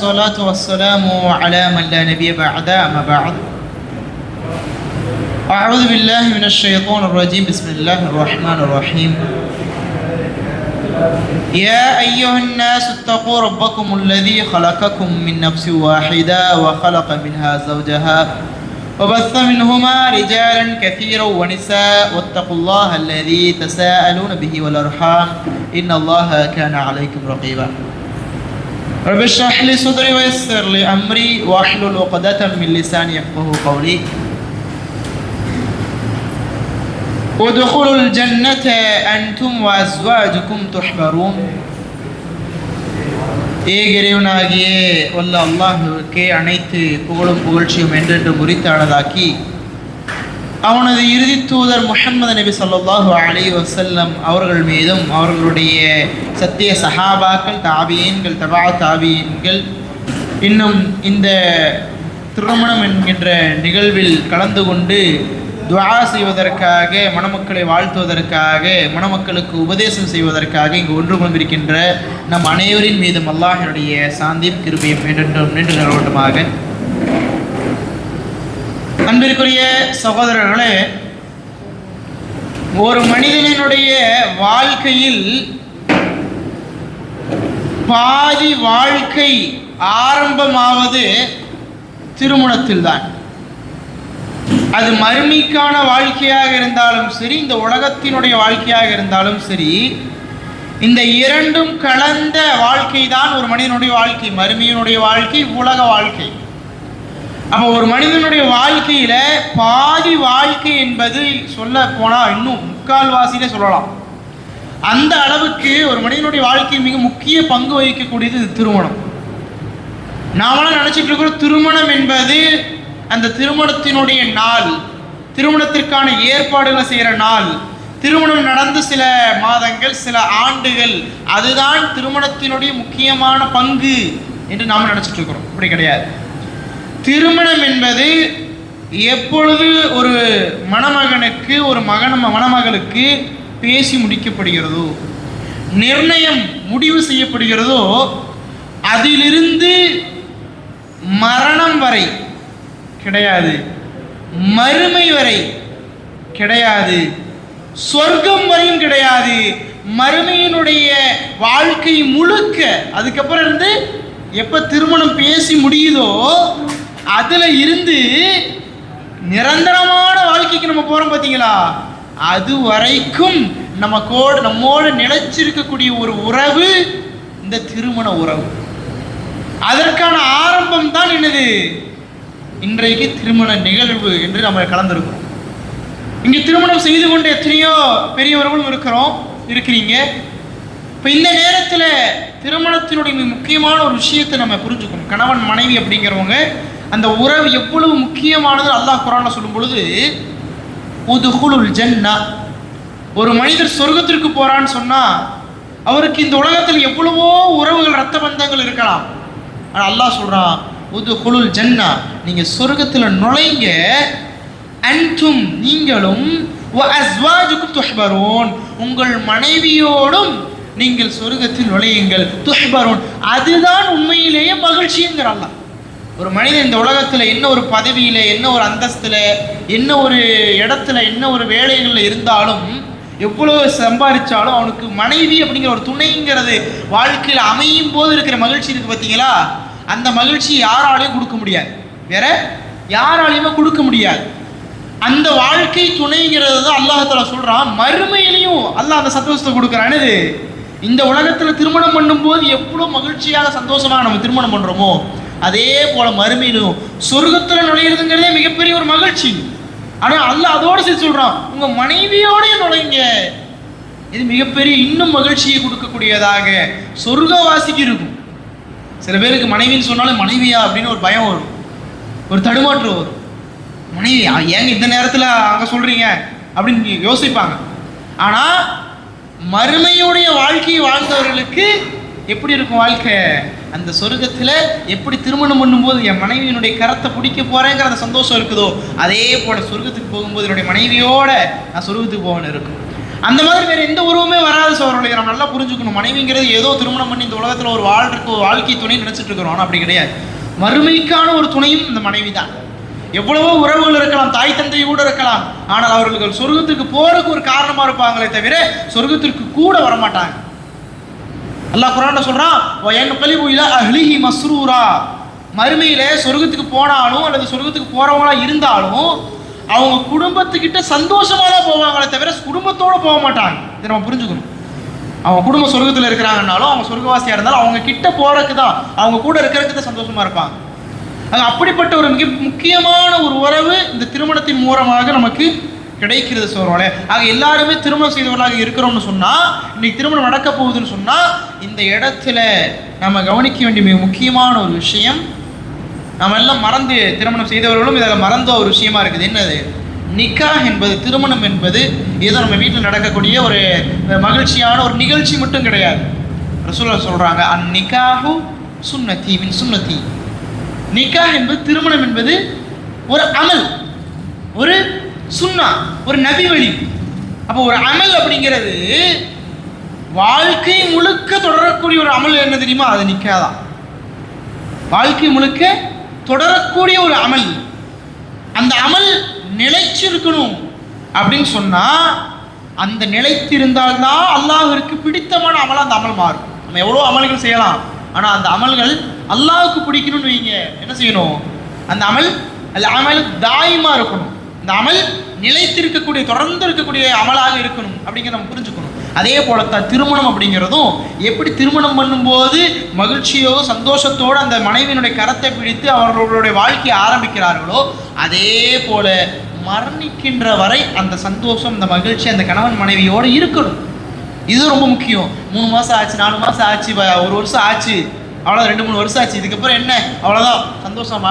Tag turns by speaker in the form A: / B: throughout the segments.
A: الصلاة والسلام على من لا نبي بعد أما بعد. أعوذ بالله من الشيطان الرجيم. بسم الله الرحمن الرحيم. يا أيها الناس اتقوا ربكم الذي خلقكم من نفس واحدة وخلق منها زوجها وبث منهما رجالا كثيرا ونساء. واتقوا الله الذي تساءلون به والأرحام. إن الله كان عليكم رقيبا. رب اشرح لي صدري ويسر لي امري واحلل عقدة من لساني يفقهوا قولي ادخلوا الجنة أنتم وأزواجكم تحبرون ஏகிறைவனாகிய வல்ல அல்லாஹுக்கே அனைத்து புகழும் புகழ்ச்சியும் என்றென்று முறித்தானதாக்கி அவனது இறுதி தூதர் முஹம்மது நபி சொல்லாஹு அலி வசல்லம் அவர்கள் மீதும் அவர்களுடைய சத்திய சஹாபாக்கள் தாபியன்கள் தபா தாபியன்கள் இன்னும் இந்த திருமணம் என்கின்ற நிகழ்வில் கலந்து கொண்டு துவா செய்வதற்காக மணமக்களை வாழ்த்துவதற்காக மணமக்களுக்கு உபதேசம் செய்வதற்காக இங்கு ஒன்று கொண்டிருக்கின்ற நம் அனைவரின் மீதும் அல்லாஹனுடைய சாந்தியும் கிருபையும் என்றென்றும் நின்று நிலவட்டுமாக அன்பிற்குரிய சகோதரர்களே ஒரு மனிதனினுடைய வாழ்க்கையில் பாதி வாழ்க்கை ஆரம்பமாவது திருமணத்தில்தான். அது மறுமைக்கான வாழ்க்கையாக இருந்தாலும் சரி இந்த உலகத்தினுடைய வாழ்க்கையாக இருந்தாலும் சரி இந்த இரண்டும் கலந்த வாழ்க்கை தான் ஒரு மனிதனுடைய வாழ்க்கை மறுமையினுடைய வாழ்க்கை உலக வாழ்க்கை. அப்போ ஒரு மனிதனுடைய வாழ்க்கையில பாதி வாழ்க்கை என்பது சொல்ல போனால் இன்னும் முக்கால்வாசியிலே சொல்லலாம். அந்த அளவுக்கு ஒரு மனிதனுடைய வாழ்க்கையில் மிக முக்கிய பங்கு வகிக்கக்கூடியது இந்த திருமணம். நாமெல்லாம் நினைச்சிட்டு இருக்கிறோம் திருமணம் என்பது அந்த திருமணத்தினுடைய நாள் திருமணத்திற்கான ஏற்பாடுகளை செய்கிற நாள் திருமணம் நடந்து சில மாதங்கள் சில ஆண்டுகள் அதுதான் திருமணத்தினுடைய முக்கியமான பங்கு என்று நாம் நினச்சிட்டு இருக்கிறோம். அப்படி கிடையாது. திருமணம் என்பது எப்பொழுது ஒரு மணமகனுக்கு ஒரு மகன மணமகளுக்கு பேசி முடிக்கப்படுகிறதோ நிர்ணயம் முடிவு செய்யப்படுகிறதோ அதிலிருந்து மரணம் வரை கிடையாது. மறுமை வரை கிடையாது. சொர்க்கம் வரையும் கிடையாது. மறுமையினுடைய வாழ்க்கை முழுக்க அதுக்கப்புறம் இருந்து எப்போ திருமணம் பேசி முடியுதோ அதில் இருந்து நிரந்தரமான வாழ்க்கைக்கு நம்ம போகிறோம் பார்த்தீங்களா அது வரைக்கும் நம்ம கோடு நம்மோடு நிலைச்சிருக்கக்கூடிய ஒரு உறவு இந்த திருமண உறவு. அதற்கான ஆரம்பம் தான் என்னது? இன்றைக்கு திருமண நிகழ்வு என்று நம்ம கலந்துருக்கிறோம். இங்கே திருமணம் செய்து கொண்டு எத்தனையோ பெரியவர்களும் இருக்கிறோம் இருக்கிறீங்க. இப்போ இந்த நேரத்தில் திருமணத்தினுடைய முக்கியமான ஒரு விஷயத்தை நம்ம புரிஞ்சுக்கணும். கணவன் மனைவி அப்படிங்கிறவங்க அந்த உறவு எவ்வளவு முக்கியமானது அல்லாஹ் குரான சொல்லும் பொழுது உதுகுலுல் ஜன்னா. ஒரு மனிதர் சொர்க்கத்திற்கு போறான்னு சொன்னா அவருக்கு இந்த உலகத்தில் எவ்வளவோ உறவுகள் ரத்த பந்தங்கள் இருக்கலாம். ஆனால் அல்லாஹ் சொல்றான் உதுகுலுல் ஜன்னா. நீங்க சொர்க்கத்தில் நுழைங்க அன்தும் நீங்களும் துஹ்பரோன். உங்கள் மனைவியோடும் நீங்கள் சொர்க்கத்தில் நுழையுங்கள் துஹ்பரோன். அதுதான் உண்மையிலேயே மகிழ்ச்சிங்கிற ஒரு மனிதன் இந்த உலகத்தில் என்ன ஒரு பதவியில் என்ன ஒரு அந்தஸ்தில் என்ன ஒரு இடத்துல என்ன ஒரு வேலைகளில் இருந்தாலும் எவ்வளோ சம்பாதிச்சாலும் அவனுக்கு மனைவி அப்படிங்கிற ஒரு துணைங்கிறது வாழ்க்கையில் அமையும் போது இருக்கிற மகிழ்ச்சி இருக்குது பார்த்தீங்களா அந்த மகிழ்ச்சி யாராலையும் கொடுக்க முடியாது. வேற யாராலையுமே கொடுக்க முடியாது. அந்த வாழ்க்கை துணைங்கிறது தான் அல்லாஹால சொல்கிறான் மறுமையிலையும் அல்லாஹ் அந்த சந்தோஷத்தை கொடுக்குறான். இது இந்த உலகத்தில் திருமணம் பண்ணும்போது எவ்வளோ மகிழ்ச்சியாக சந்தோஷமாக நம்ம திருமணம் பண்ணுறோமோ அதே போல மறுமையிலும் சொர்க்கத்தில் நுழையிறதுங்கிறதே மிகப்பெரிய ஒரு மகிழ்ச்சி. ஆனால் அல்ல அதோட சேர்த்து சொல்றான் உங்க மனைவியோடய நுழைங்க. இது மிகப்பெரிய இன்னும் மகிழ்ச்சியை கொடுக்கக்கூடியதாக சொர்க்கவாசிக்கு இருக்கும். சில பேருக்கு மனைவின்னு சொன்னாலும் மனைவியா அப்படின்னு ஒரு பயம் வரும். ஒரு தடுமாற்றம் வரும். மனைவி ஏங்க இந்த நேரத்தில் அங்கே சொல்றீங்க? அப்படின்னு யோசிப்பாங்க. ஆனால் மறுமையுடைய வாழ்க்கையை வாழ்ந்தவர்களுக்கு எப்படி இருக்கும் வாழ்க்கை? அந்த சொர்க்கத்தில் எப்படி திருமணம் பண்ணும்போது என் மனைவியினுடைய கரத்தை பிடிக்க போகிறேங்கிற அந்த சந்தோஷம் இருக்குதோ அதே போல் சொர்க்கத்துக்கு போகும்போது என்னுடைய மனைவியோட நான் சொர்க்கத்துக்கு போகணும் இருக்கும். அந்த மாதிரி வேறு எந்த உருவமே வராது சோழர்களை நம்ம நல்லா புரிஞ்சுக்கணும். மனைவிங்கிறது ஏதோ திருமணம் பண்ணி இந்த உலகத்தில் ஒரு வாழ்றதுக்கு ஒரு வாழ்க்கை துணை நினச்சிட்டு இருக்கிறோம். அப்படி கிடையாது. மறுமைக்கான ஒரு துணையும் இந்த மனைவி தான் எவ்வளவோ உறவுகள் இருக்கலாம் தாய் தந்தை கூட இருக்கலாம். ஆனால் அவர்கள் சொர்க்கத்துக்கு போறதுக்கு ஒரு காரணமாக இருப்பாங்களே தவிர சொர்க்கத்திற்கு கூட வரமாட்டாங்க. அல்லாஹ் குரான்ல சொல்றான் வயன் கலிபு இலா அஹ்லிஹி மஸ்ரூரா. மறுமையிலே சொர்க்கத்துக்கு போனாலும் அல்லது சொர்க்கத்துக்கு போறவங்களா இருந்தாலும் அவங்க குடும்பத்துக்கிட்ட சந்தோஷமா தான் போவாங்களே தவிர குடும்பத்தோட போக மாட்டாங்க. இதை நம்ம புரிஞ்சுக்கணும். அவங்க குடும்ப சொர்க்கத்தில் இருக்கிறாங்கனாலும் அவங்க சொர்க்கவாசியாக இருந்தாலும் அவங்க கிட்ட போறதுக்கு தான் அவங்க கூட இருக்கிறதுக்கு தான் சந்தோஷமா இருப்பாங்க. அது அப்படிப்பட்ட ஒரு மிக முக்கியமான ஒரு உறவு இந்த திருமணத்தின் மூலமாக நமக்கு கிடைக்கிறது சொல்றோம்ல ஆக எல்லாருமே திருமணம் செய்தவர்களாக இருக்கிறோம்னு சொன்னா இன்னைக்கு திருமணம் நடக்க போகுதுன்னு சொன்னா இந்த இடத்துல நம்ம கவனிக்க வேண்டிய மிக முக்கியமான ஒரு விஷயம் நம்ம எல்லாம் மறந்து திருமணம் செய்தவர்களும் இதில் மறந்த ஒரு விஷயமா இருக்குது. என்னது? நிக்கா என்பது திருமணம் என்பது ஏதோ நம்ம வீட்டில் நடக்கக்கூடிய ஒரு மகிழ்ச்சியான ஒரு நிகழ்ச்சி மட்டும் கிடையாது. ரசூலா சொல்றாங்க அந் நிக்காஹு சுன்னதி மின் சுன்னதி நிக்காஹ் என்பது திருமணம் என்பது ஒரு அமல் ஒரு சுன்னா ஒரு நபி வழி. அப்போ ஒரு அமல் அப்படிங்கிறது வாழ்க்கை முழுக்க தொடரக்கூடிய ஒரு அமல் என்ன தெரியுமா? அது நிக்காதான் வாழ்க்கை முழுக்க தொடரக்கூடிய ஒரு அமல். அந்த அமல் நிலைச்சிருக்கணும் அப்படின்னு சொன்னா அந்த நிலைத்திருந்தால்தான் அல்லாஹிற்கு பிடித்தமான அமல் அந்த அமல் மாறும். நம்ம எவ்வளோ அமல்கள் செய்யலாம். ஆனால் அந்த அமல்கள் அல்லாவுக்கு பிடிக்கணும்னு வைங்க. என்ன செய்யணும்? அந்த அமல் அந்த அமல் தாயமா இருக்கணும். இந்த அமல் நிலைத்திருக்கக்கூடிய தொடர்ந்து இருக்கக்கூடிய அமலாக இருக்கணும் அப்படிங்கிறத நம்ம புரிஞ்சுக்கணும். அதே போலத்தான் திருமணம் அப்படிங்கிறதும் எப்படி திருமணம் பண்ணும்போது மகிழ்ச்சியோ சந்தோஷத்தோடு அந்த மனைவியினுடைய கரத்தை பிடித்து அவர்களுடைய வாழ்க்கையை ஆரம்பிக்கிறார்களோ அதே போல மரணிக்கின்ற வரை அந்த சந்தோஷம் அந்த மகிழ்ச்சி அந்த கணவன் மனைவியோடு இருக்கணும். இது ரொம்ப முக்கியம். மூணு மாதம் ஆச்சு நாலு மாதம் ஆச்சு வ- ஒரு வருஷம் ஆச்சு. அவ்வளோ ரெண்டு மூணு வருஷம் ஆச்சு. இதுக்கப்புறம் என்ன? அவ்வளோதான் சந்தோஷம்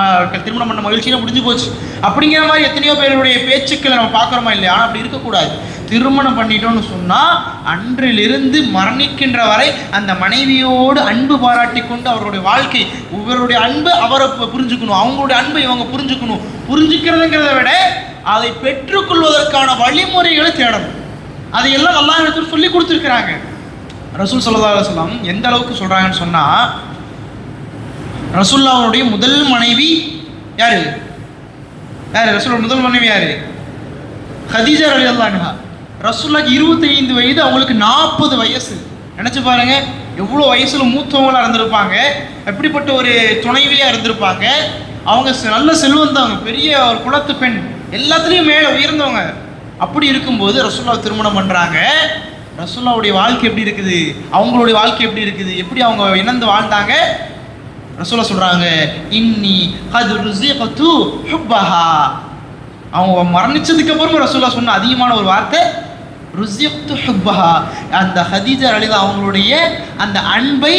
A: திருமணம் பண்ண மகிழ்ச்சியாக முடிஞ்சு போச்சு. அப்படிங்கிற மாதிரி எத்தனையோ பேருடைய பேச்சுக்களை நம்ம பார்க்குறோமா இல்லையா? ஆனால் அப்படி இருக்கக்கூடாது. திருமணம் பண்ணிட்டோம்னு சொன்னால் அன்றிலிருந்து மரணிக்கின்ற வரை அந்த மனைவியோடு அன்பு பாராட்டி கொண்டு அவருடைய வாழ்க்கை இவருடைய அன்பு அவரை புரிஞ்சுக்கணும். அவங்களுடைய அன்பை இவங்க புரிஞ்சுக்கணும். புரிஞ்சுக்கிறதுங்கிறத விட அதை பெற்றுக்கொள்வதற்கான வழிமுறைகளை தேடணும். அதையெல்லாம் நல்லா இடத்துல சொல்லி கொடுத்துருக்குறாங்க. ரசூல் சொல்லதாக அலுவலாம் எந்த அளவுக்கு சொல்கிறாங்கன்னு சொன்னால் ரசுல்லாவுடைய முதல் மனைவி யாரு? யாரு? ரசுல்லா முதல் மனைவி யாரு? ஹதீஜா அலி அல்லாஹா ரசுல்லாக்கு இருபத்தைந்து வயது அவங்களுக்கு நாற்பது வயசு. நினைச்சு பாருங்க எவ்வளோ வயசுல மூத்தவங்களா இருந்திருப்பாங்க எப்படிப்பட்ட ஒரு துணைவியா இருந்திருப்பாங்க அவங்க நல்ல செல்வந்தவங்க பெரிய ஒரு குலத்து பெண். எல்லாத்துலேயும் மேலே உயர்ந்தவங்க. அப்படி இருக்கும்போது ரசுல்லாவை திருமணம் பண்ணுறாங்க ரசுல்லாவுடைய வாழ்க்கை எப்படி இருக்குது? அவங்களுடைய வாழ்க்கை எப்படி இருக்குது? எப்படி அவங்க இணைந்து வாழ்ந்தாங்க? ரசூலா சொல்றாங்க இன்னி ஹது ருசிகத்து ஹுப்பஹா. அவங்க மரணிச்சதுக்கு அப்புறமா ரசூலா சொன்ன அதிகமான ஒரு வார்த்தை ருசியத்து ஹுப்பஹா. அந்த ஹதீஜா அலிதா அவங்களுடைய அந்த அன்பை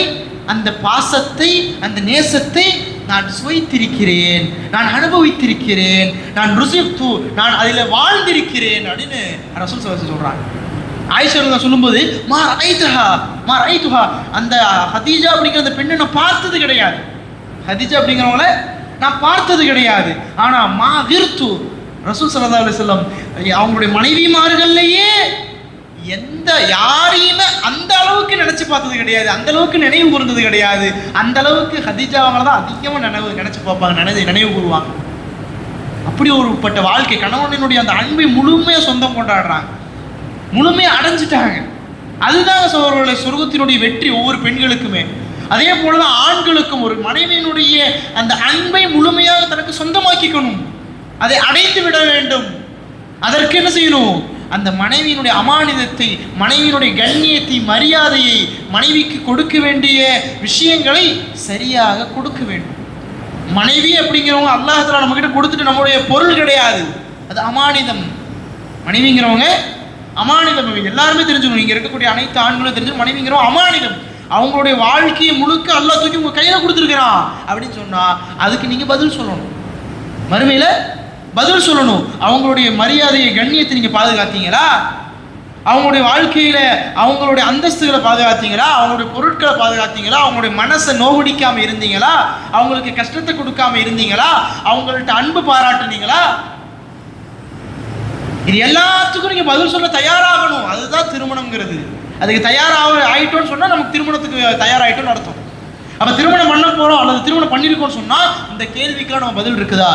A: அந்த பாசத்தை அந்த நேசத்தை நான் சுவைத்திருக்கிறேன் நான் அனுபவித்திருக்கிறேன் நான் ருசித்து நான் அதில் வாழ்ந்திருக்கிறேன் அப்படின்னு ரசூல் சொல்கிறாங்க சொல்றாங்க ஆயிஷா சொல்லும்போது மா ரைத்துஹா மா ரைத்துஹா அந்த ஹதீஜா அப்படிங்கிற அந்த பெண்ணை நான் பார்த்தது கிடையாது. ஹதீஜா அப்படிங்கிறவங்கள நான் பார்த்தது கிடையாது. ஆனா மா விருத்து ரசூல் சல்லா செல்லம் அவங்களுடைய மனைவிமார்கள்லையே எந்த யாரையுமே அந்த அளவுக்கு நினைச்சு பார்த்தது கிடையாது. அந்த அளவுக்கு நினைவு கூர்ந்தது கிடையாது. அந்த அளவுக்கு ஹதீஜா அவங்கள தான் அதிகமாக நினைவு நினைச்சு பார்ப்பாங்க. நினைவு நினைவு கூறுவாங்க. அப்படி ஒருப்பட்ட வாழ்க்கை. கணவனினுடைய அந்த அன்பை முழுமையாக சொந்தம் கொண்டாடுறாங்க. முழுமையாக அடைஞ்சிட்டாங்க. அதுதான் சோழர்களுடைய சொர்க்கத்தினுடைய வெற்றி ஒவ்வொரு பெண்களுக்குமே. அதே போலதான் ஆண்களுக்கும் ஒரு மனைவியினுடைய அந்த அன்பை முழுமையாக தனக்கு சொந்தமாக்கிக்கணும். அதை அடைந்து விட வேண்டும். அதற்கு என்ன செய்யணும்? அந்த மனைவியினுடைய அமானிதத்தை மனைவியினுடைய கண்ணியத்தை மரியாதையை மனைவிக்கு கொடுக்க வேண்டிய விஷயங்களை சரியாக கொடுக்க வேண்டும். மனைவி அப்படிங்கிறவங்க அல்லாஹ் நம்ம கிட்ட கொடுத்துட்டு நம்மளுடைய பொருள் கிடையாது. அது அமானிதம். மனைவிங்கிறவங்க அமானிதம் இவங்க எல்லாருமே தெரிஞ்சுக்கணும். இங்கே இருக்கக்கூடிய அனைத்து ஆண்களும் தெரிஞ்சு மனைவிங்கிறோம் அமானிதம். அவங்களுடைய வாழ்க்கையை முழுக்க அல்லா தூக்கி உங்க கையில கொடுத்துருக்கிறான் அப்படின்னு சொன்னா அதுக்கு நீங்க பதில் சொல்லணும். மறுமையில பதில் சொல்லணும். அவங்களுடைய மரியாதையை கண்ணியத்தை நீங்க பாதுகாத்தீங்களா? அவங்களுடைய வாழ்க்கையில அவங்களுடைய அந்தஸ்துகளை பாதுகாத்தீங்களா? அவங்களுடைய பொருட்களை பாதுகாத்தீங்களா? அவங்களுடைய மனசை நோவடிக்காம இருந்தீங்களா? அவங்களுக்கு கஷ்டத்தை கொடுக்காம இருந்தீங்களா? அவங்கள்ட்ட அன்பு பாராட்டுனீங்களா? இது எல்லாத்துக்கும் நீங்கள் பதில் சொல்ல தயாராகணும். அதுதான் திருமணம்ங்கிறது. அதுக்கு தயாராக ஆயிட்டோம்னு சொன்னால் நமக்கு திருமணத்துக்கு தயாராயிட்டோம்னு அர்த்தம். அப்போ திருமணம் பண்ண போகிறோம் அல்லது திருமணம் பண்ணியிருக்கோன்னு சொன்னால் இந்த கேள்விக்கெல்லாம் நம்ம பதில் இருக்குதா?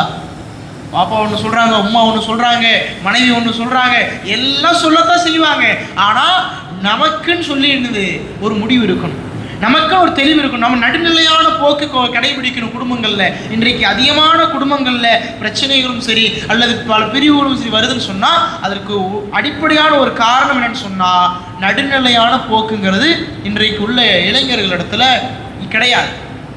A: பாப்பா ஒன்று சொல்கிறாங்க அம்மா ஒன்று சொல்கிறாங்க மனைவி ஒன்று சொல்கிறாங்க எல்லாம் சொல்லத்தான் செய்வாங்க. ஆனால் நமக்குன்னு சொல்லி என்னது ஒரு முடிவு இருக்கணும். நமக்கு ஒரு தெளிவு இருக்கும். நம்ம நடுநிலையான போக்கு கொ- கடைபிடிக்கணும் குடும்பங்கள்ல இன்றைக்கு அதிகமான குடும்பங்கள்ல பிரச்சனைகளும் சரி அல்லது பல பிரிவுகளும் சரி வருதுன்னு சொன்னா அதற்கு அடிப்படையான ஒரு காரணம் என்னன்னு சொன்னா நடுநிலையான போக்குங்கிறது இன்றைக்கு உள்ள இளைஞர்களிடத்துல கிடையாது.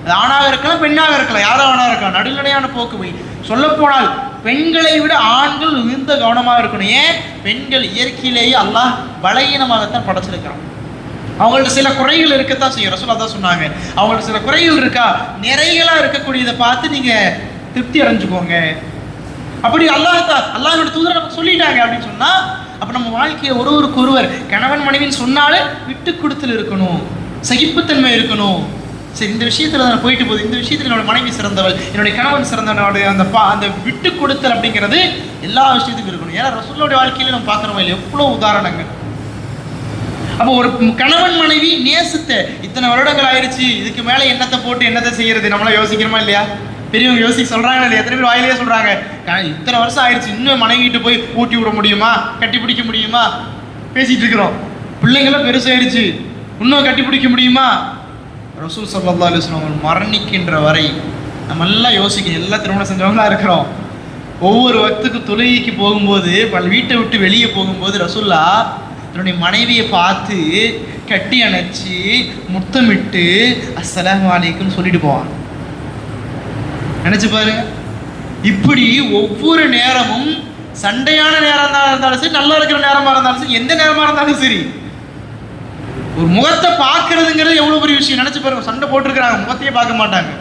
A: அது ஆணாக இருக்கலாம் பெண்ணாக இருக்கலாம் யாராக வேணா இருக்கலாம் நடுநிலையான போக்கு போய் சொல்லப்போனால் பெண்களை விட ஆண்கள் மிகுந்த கவனமாக இருக்கணும். ஏன்? பெண்கள் இயற்கையிலேயே அல்லாஹ் பலகீனமாகத்தான் படைச்சிருக்கிறான். அவங்கள்ட்ட சில குறைகள் இருக்கத்தான் செய்யும். ரசூலா தான் சொன்னாங்க. அவங்கள்ட்ட சில குறைகள் இருக்கா? நிறைகளாக இருக்கக்கூடியதை பார்த்து நீங்கள் திருப்தி அடைஞ்சுக்கோங்க. அப்படி அல்லாஹ் அல்லாஹோட தூதர் நமக்கு சொல்லிட்டாங்க அப்படின்னு சொன்னால் அப்போ நம்ம வாழ்க்கையை ஒருவருக்கு ஒருவர் கணவன் மனைவின்னு சொன்னாலே விட்டு கொடுத்தல் இருக்கணும். சகிப்புத்தன்மை இருக்கணும். சரி இந்த விஷயத்தில் நான் போயிட்டு போகுது. இந்த விஷயத்தில் என்னோட மனைவி சிறந்தவள் என்னுடைய கணவன் சிறந்தவனோட அந்த பா அந்த விட்டு கொடுத்தல் அப்படிங்கிறது எல்லா விஷயத்துக்கும் இருக்கணும். ஏன்னா ரசூலோட வாழ்க்கையில நம்ம பார்க்குறோம் இல்லை எவ்வளோ உதாரணங்கள். அப்போ ஒரு கணவன் மனைவி நேசத்தை இத்தனை வருடங்கள் ஆயிடுச்சு இதுக்கு மேல என்னத்தை போட்டு என்னத்தை செய்யறது? நம்மளாம் யோசிக்கிறோமா இல்லையா? பெரியவங்க யோசிக்க சொல்றாங்க இல்லையா? எத்தனை பேர் வாயிலேயே சொல்றாங்க. இத்தனை வருஷம் ஆயிடுச்சு இன்னும் மனைவிட்டு போய் ஊட்டி விட முடியுமா? கட்டி பிடிக்க முடியுமா? பேசிட்டு இருக்கிறோம். பிள்ளைங்களும் பெருசாயிடுச்சு இன்னும் கட்டி பிடிக்க முடியுமா? ரசூல் சல்லா அலுவலம் அவங்க மரணிக்கின்ற வரை நம்ம எல்லாம் யோசிக்கணும் எல்லாம் திருமணம் செஞ்சவங்களா இருக்கிறோம். ஒவ்வொரு வக்துக்கு தொழுகைக்கு போகும்போது பல் வீட்டை விட்டு வெளியே போகும்போது ரசூல்லா தன்னுடைய மனைவியை பார்த்து கட்டி அணைச்சி முத்தமிட்டு அஸ்ஸலாமு அலைக்கும் சொல்லிட்டு போவான். நினைச்சு பாருங்க. இப்படி ஒவ்வொரு நேரமும் சண்டையான நேரம் இருந்தாலும் சரி நல்லா இருக்கிற நேரமா இருந்தாலும் சரி எந்த நேரமா இருந்தாலும் சரி ஒரு முகத்தை பார்க்கறதுங்கிறது எவ்வளவு பெரிய விஷயம். நினைச்சு பாருங்க சண்டை போட்டிருக்கிறாங்க முகத்தையே பார்க்க மாட்டாங்க.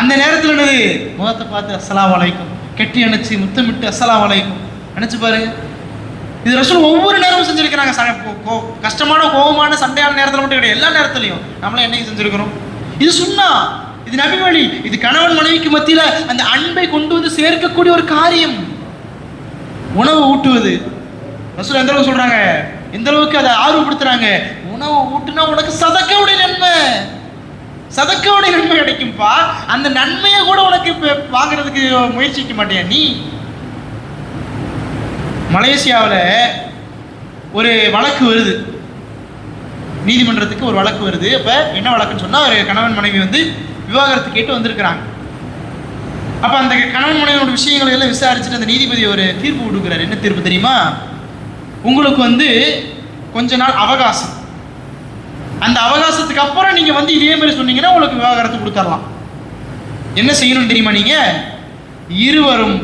A: அந்த நேரத்தில் என்னது? முகத்தை பார்த்து அஸ்லாம் வலைக்கும் கெட்டி அணைச்சி முத்தமிட்டு அஸ்லாம் வலைக்கும் நினைச்சு பாருங்க. இது ரசூல் ஒவ்வொரு நேரமும் செஞ்சிருக்கிறாங்க. ச- கோ- கஷ்டமான கோபமான சண்டையான நேரத்தில் மட்டும் கிடையாது. எல்லா நேரத்துலையும் நம்மளாம் என்னைக்கு செஞ்சிருக்கிறோம்? இது சுண்ணா. இது நபி வழி. இது கணவன் மனைவிக்கு மத்தியில் அந்த அன்பை கொண்டு வந்து சேர்க்கக்கூடிய ஒரு காரியம். உணவு ஊட்டுவது. ரசூல் எந்த அளவுக்கு சொல்றாங்க? எந்த அளவுக்கு அதை ஆர்வப்படுத்துறாங்க? உணவு ஊட்டுனா உனக்கு சதக்கவுடைய நன்மை. சதக்கவுடைய நன்மை கிடைக்கும்பா. அந்த நன்மையை கூட உனக்கு வாங்குறதுக்கு முயற்சிக்க மாட்டேன் நீ? மலேசியாவில் ஒரு வழக்கு வருது. நீதிமன்றத்துக்கு ஒரு வழக்கு வருது. அப்போ என்ன வழக்குன்னு சொன்னால் ஒரு கணவன் மனைவி வந்து விவாகரத்து கேட்டு வந்திருக்கிறாங்க. அப்போ அந்த கணவன் மனைவியோட விஷயங்களை எல்லாம் விசாரிச்சுட்டு அந்த நீதிபதி ஒரு தீர்ப்பு கொடுக்குறாரு. என்ன தீர்ப்பு தெரியுமா? உங்களுக்கு வந்து கொஞ்ச நாள் அவகாசம். அந்த அவகாசத்துக்கு அப்புறம் நீங்கள் வந்து இதே மாதிரி சொன்னீங்கன்னா உங்களுக்கு விவாகரத்து கொடுத்துடலாம். என்ன செய்யணும்னு தெரியுமா நீங்கள் இருவரும்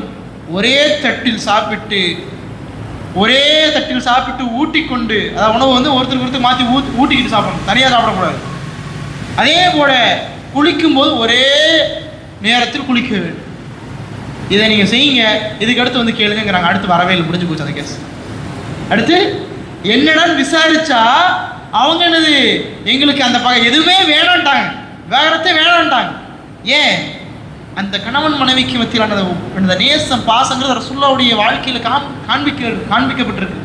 A: ஒரே தட்டில் சாப்பிட்டு ஒரே தட்டில் சாப்பிட்டு ஊட்டிக்கொண்டு அதாவது உணவு வந்து ஒருத்தருக்கு ஒருத்தர் மாற்றி ஊ ஊட்டிக்கிட்டு சாப்பிடணும். தனியாக சாப்பிடக்கூடாது. அதே போல குளிக்கும்போது ஒரே நேரத்தில் குளிக்க வேண்டும். இதை நீங்கள் செய்யுங்க. இதுக்கு அடுத்து வந்து கேளுங்கிறாங்க அடுத்து வரவே இல்லை. முடிஞ்சு போச்சு அந்த கேஸ் அடுத்து என்னடான்னு விசாரிச்சா அவங்க என்னது? எங்களுக்கு அந்த பகை எதுவுமே வேணான்ட்டாங்க. வேறத்தே வேணான்ட்டாங்க. ஏன்? அந்த கணவன் மனைவிக்கு மத்தியிலான அந்த- நேசம் பாசங்கிறது ரசுல்லாவுடைய வாழ்க்கையில் காண் காண்பிக்க காண்பிக்கப்பட்டிருக்கு.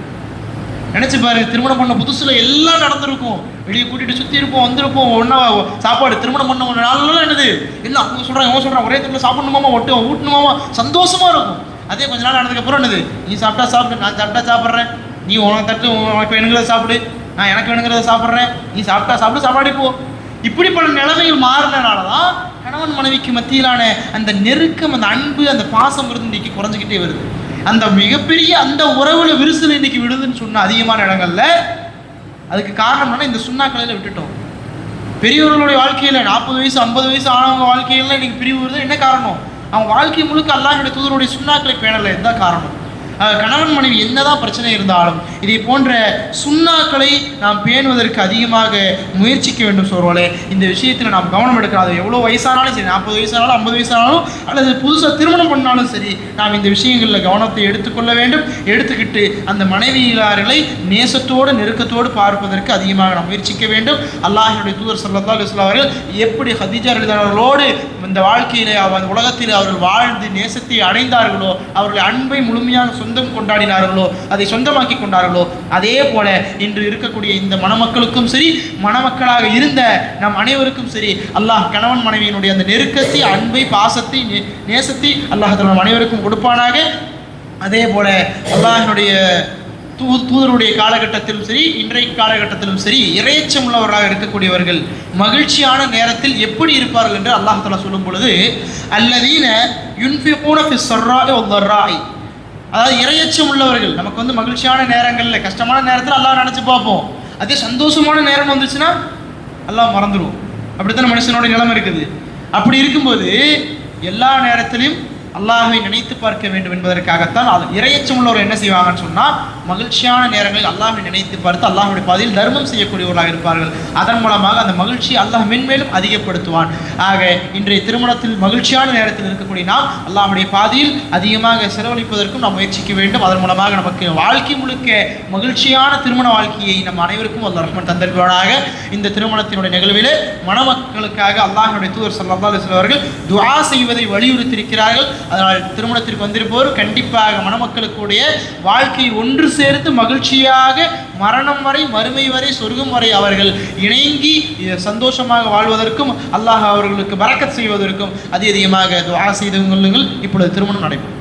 A: நினைச்சு பாரு திருமணம் பண்ண புதுசுல எல்லாம் நடந்திருக்கும். வெளியே கூட்டிட்டு சுத்தி இருப்போம் வந்திருப்போம் ஒன்றா சாப்பாடு திருமணம் பண்ண ஒரு நாள்லாம் என்னது? எல்லாம் அவங்க சொல்றாங்க அவங்க சொல்றாங்க ஒரே தட்டில் சாப்பிடணுமாமா ஒட்டு ஊட்டணுமாமா? சந்தோஷமா இருக்கும். அதே கொஞ்ச நாள் நடந்ததுக்கப்புறம் என்னது? நீ சாப்பிட்டா சாப்பிடு நான் சாப்பிட்டா சாப்பிட்றேன். நீ உனக்கு தட்டு உனக்கு வேணுங்கிறத சாப்பிடு. நான் எனக்கு வேணுங்கிறத சாப்பிட்றேன். நீ சாப்பிட்டா சாப்பிட்டு சாப்பாடி போ. இப்படி பல நிலைமைகள் மாறினனால தான் கணவன் மனைவிக்கு மத்தியிலான அந்த நெருக்கம் அந்த அன்பு அந்த பாசம் இன்னைக்கு குறைஞ்சிக்கிட்டே வருது. அந்த மிகப்பெரிய அந்த உறவுல விரிசல் இன்னைக்கு விடுதுன்னு சொன்ன அதிகமான இடங்கள்ல அதுக்கு காரணம்னா இந்த சுண்ணாக்கலையில விட்டுட்டோம். பெரியவர்களுடைய வாழ்க்கையில நாற்பது வயசு ஐம்பது வயசு ஆனவங்க வாழ்க்கையில இன்னைக்கு பிரிவு வருது. என்ன காரணம்? அவன் வாழ்க்கை முழுக்க அல்லாஹ்வுடைய தூதருடைய சுண்ணாக்களை பேணலை. இதுதான் காரணம். கணவன் மனைவி என்னதான் பிரச்சனை இருந்தாலும் இதை போன்ற சுண்ணாக்களை நாம் பேணுவதற்கு அதிகமாக முயற்சிக்க வேண்டும் சொல்வாளே இந்த விஷயத்தில் நாம் கவனம் எடுக்காது எவ்வளோ வயசானாலும் சரி நாற்பது வயசானாலும் ஐம்பது வயசானாலும் அல்லது புதுசாக திருமணம் பண்ணாலும் சரி நாம் இந்த விஷயங்களில் கவனத்தை எடுத்துக்கொள்ள வேண்டும். எடுத்துக்கிட்டு அந்த மனைவியார்களை நேசத்தோடு நெருக்கத்தோடு பார்ப்பதற்கு அதிகமாக நாம் முயற்சிக்க வேண்டும். அல்லாஹினுடைய தூதர் சல்லா அலுவலாம் அவர்கள் எப்படி ஹதீஜா எழுதினவர்களோடு இந்த வாழ்க்கையிலே அவர் அந்த உலகத்தில் அவர்கள் வாழ்ந்து நேசத்தை அடைந்தார்களோ அவர்கள் அன்பை முழுமையாக சொன்ன சொந்தம் கொண்டாடினார்களோ அதை சொந்தமாக்கி கொண்டார்களோ அதே போல இன்று இருக்கக்கூடிய இந்த மணமக்களுக்கும் சரி மணமக்களாக இருந்த நம் அனைவருக்கும் சரி அல்லாஹ் கணவன் மனைவியினுடைய அந்த நெருக்கத்தை அன்பை பாசத்தை நே- நேசத்தை அல்லாஹ் நம் அனைவருக்கும் கொடுப்பானாக. அதே போல அல்லாஹினுடைய தூ தூதருடைய காலகட்டத்திலும் சரி இன்றைய காலகட்டத்திலும் சரி இறையச்சம் உள்ளவர்களாக இருக்கக்கூடியவர்கள் மகிழ்ச்சியான நேரத்தில் எப்படி இருப்பார்கள் என்று அல்லாஹ் சொல்லும் பொழுது அல்லதீன யுன்ஃபி பூனஃபி ஸர்ராஇ வதர்ராஇ அதாவது இறையச்சம் உள்ளவர்கள் நமக்கு வந்து மகிழ்ச்சியான நேரங்களில் கஷ்டமான நேரத்தில் எல்லாம் நினச்சி பார்ப்போம். அதே சந்தோஷமான நேரம் வந்துச்சுன்னா எல்லாம் மறந்துடுவோம் அப்படித்தானே மனுஷனோட நிலைமை இருக்குது. அப்படி இருக்கும்போது எல்லா நேரத்திலையும் அல்லாஹை நினைத்து பார்க்க வேண்டும் என்பதற்காகத்தான் அது இறையச்சம் உள்ளவர் என்ன செய்வாங்கன்னு சொன்னால் மகிழ்ச்சியான நேரங்களில் அல்லாஹை நினைத்து பார்த்து அல்லாஹுடைய பாதையில் தர்மம் செய்யக்கூடியவர்களாக இருப்பார்கள். அதன் மூலமாக அந்த மகிழ்ச்சி அல்லாஹ் மென்மேலும் அதிகப்படுத்துவான். ஆக இன்றைய திருமணத்தில் மகிழ்ச்சியான நேரத்தில் இருக்கக்கூடிய நாம் அல்லாஹுடைய பாதையில் அதிகமாக செலவழிப்பதற்கும் நாம் முயற்சிக்க வேண்டும். அதன் மூலமாக நமக்கு வாழ்க்கை முழுக்க மகிழ்ச்சியான திருமண வாழ்க்கையை நம் அனைவருக்கும் அல்ல ரஹ்மன் தந்திருப்பவனாக இந்த திருமணத்தினுடைய நிகழ்விலே மணமக்களுக்காக அல்லாஹனுடைய தூதர் சல்லா அலைஹி வஸல்லம் அவர்கள் துஆ செய்வதை வலியுறுத்தியிருக்கிறார்கள். அதனால் திருமணத்திற்கு வந்திருப்போர் கண்டிப்பாக மணமக்களுக்குடைய வாழ்க்கையை ஒன்று சேர்த்து மகிழ்ச்சியாக மரணம் வரை மறுமை வரை சொர்க்கம் வரை அவர்கள் இணங்கி சந்தோஷமாக வாழ்வதற்கும் அல்லாஹ் அவர்களுக்கு பரக்கத் செய்வதற்கும் அதிகமாக துவா செய்து கொள்ளுங்கள். இப்பொழுது திருமணம் நடைபெறும்.